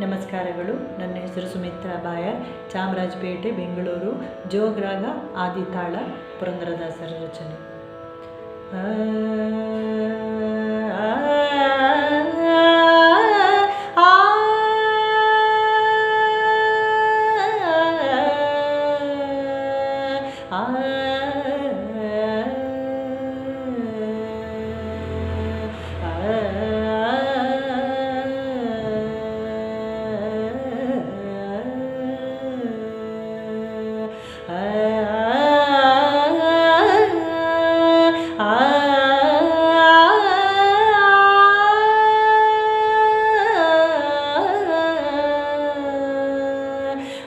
ನಮಸ್ಕಾರಗಳು. ನನ್ನ ಹೆಸರು ಸುಮಿತ್ರಾ ಬಾಯರ್. ಚಾಮರಾಜಪೇಟೆ ಬೆಂಗಳೂರು. ಜೋಗ್ರಾಗ ಆದಿತಾಳ ಪುರಂದರದಾಸರ ರಚನೆ.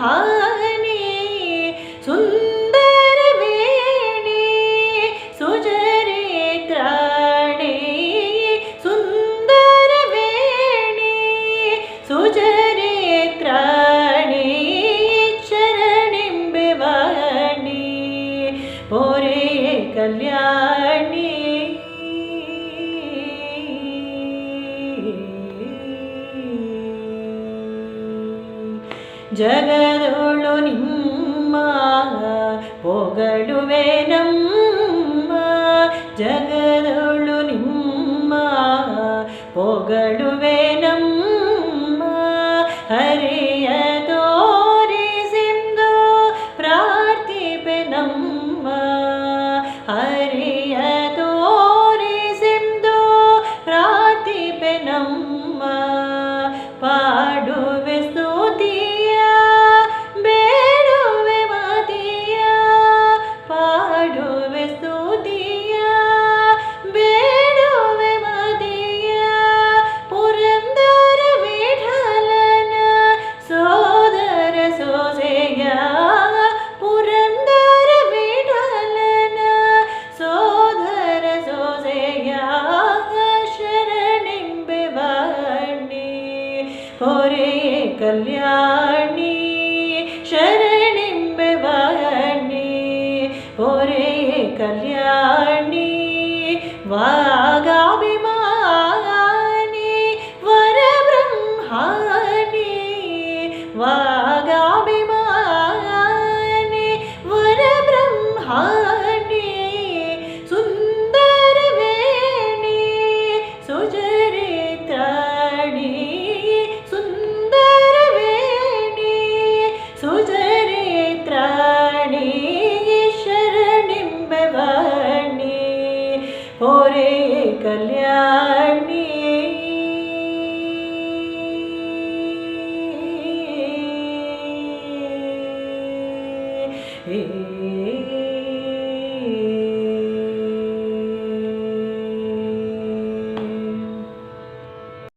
hug. ಜಗದೊಳು ನಿಮ್ಮ ಪೊಗಳುವೆ ನಮ್ಮ ಜಗದೊಳು ನಿಮ್ಮ ಪೊಗಳುವೆ ನಮ್ಮ கல்யாணி ശരണിമ്പവാണി ഒരേ കല്യാണി വാഗാമി For kalyani Hey.